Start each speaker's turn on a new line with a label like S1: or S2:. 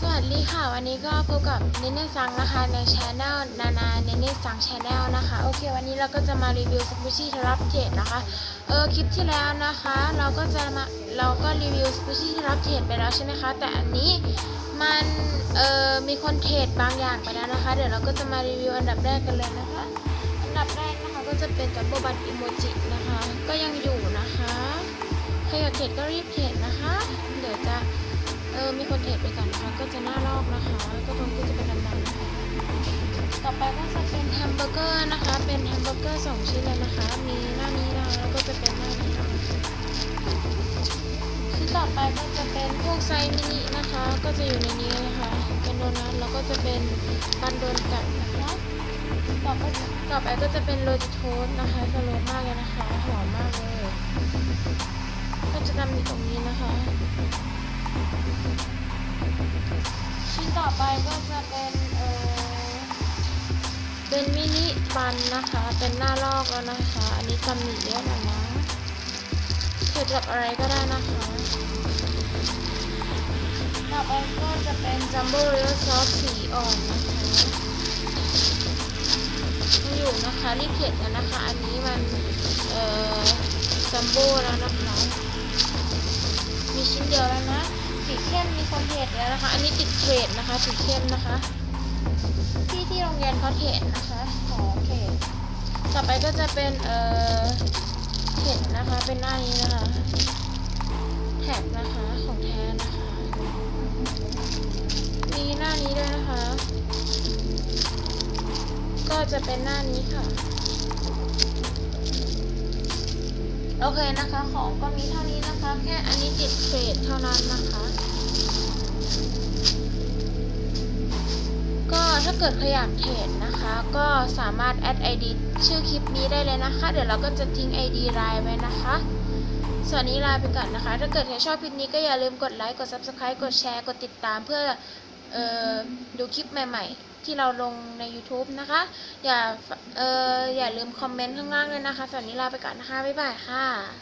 S1: สวัสดีค่ะ วันนี้ก็พบกับเนเน่ซังนะคะในช anel นานาเนเน่ซังช anel นะคะ โอเค วันนี้เราก็จะมารีวิวสกูชี่ทรับเทรดนะคะ เออคลิปที่แล้วนะคะ เราก็จะมาเราก็รีวิวสกูชี่ทรับเทรดไปแล้วใช่ไหมคะ แต่อันนี้มันเออมีคนเทรดบางอย่างไปแล้วนะคะ เดี๋ยวเราก็จะมารีวิวอันดับแรกกันเลยนะคะ อันดับแรกนะคะก็จะเป็นจัมโบบัตอิโมจินะคะ ก็ยังอยู่นะคะใครอยากเทรดก็รีบเทรดนะคะ เดี๋ยวจะเออมีคนเทรดไปก่อน จะหน้าลอกนะคะ ก็ตรงก็จะเป็นดำๆนะคะต่อไปก็จะเป็นแฮมเบอร์เกอร์นะคะ เป็นแฮมเบอร์เกอร์สองชิ้นเลยนะคะ มีหน้านี้นะแล้วก็จะเป็นหน้านี้นะคะชิ้นต่อไปก็จะเป็นพวกไซส์มินินะคะ ก็จะอยู่ในนี้นะคะ เป็นโดนัทแล้วก็จะเป็นปันโดนไก่นะคะต่อไปต่อไปก็จะเป็นโรจิโทสนะคะสโลมากเลยนะคะ หอมมากเลย ชิ้นต่อไปก็จะเป็นเออเป็นมินิบันนะคะ เป็นหน้าลอกแล้วนะคะ อันนี้จำหนีเยอะหน่อยนะเกิดกับอะไรก็ได้นะคะ ต่อไปก็จะเป็นจัมโบ้เรียลซอสสีอ่อนนะคะอยู่นะคะรีบเข็ดกันนะคะ อันนี้มันเอ่อจัมโบ้แล้วนะคะ ดแล้วนะคะ อันนี้ติดเทรดนะคะสีเข้มนะคะ ที่ที่โรงเรียนเขาเทรดนะคะของเทรดต่อไปก็จะเป็นเอ่อเทรดนะคะเป็นหน้านี้นะคะแท็กนะคะของแท้นะคะ มีหน้านี้ด้วยนะคะ ก็จะเป็นหน้านี้ค่ะโอเคนะคะ ของก็มีเท่านี้นะคะ แค่อันนี้ติดเทรดเท่านั้นนะคะ ถ้าเกิดใครอยากเทรดนะคะ ก็สามารถแอด ID ชื่อคลิปนี้ได้เลยนะคะ เดี๋ยวเราก็จะทิ้ง ID ไลน์ไว้นะคะส่วนนี้ลาไปก่อนนะคะ ถ้าเกิดใครชอบคลิปนี้ก็อย่าลืมกดไลค์ กด Subscribe กดแชร์ กดติดตามเพื่อออดูคลิปใหม่ ๆ ที่เราลงใน YouTube นะคะ อย่าอออย่าลืมคอมเมนต์ข้างล่างเลยนะคะส่วนนี้ลาไปก่อนนะคะ บ๊ายบายค่ะ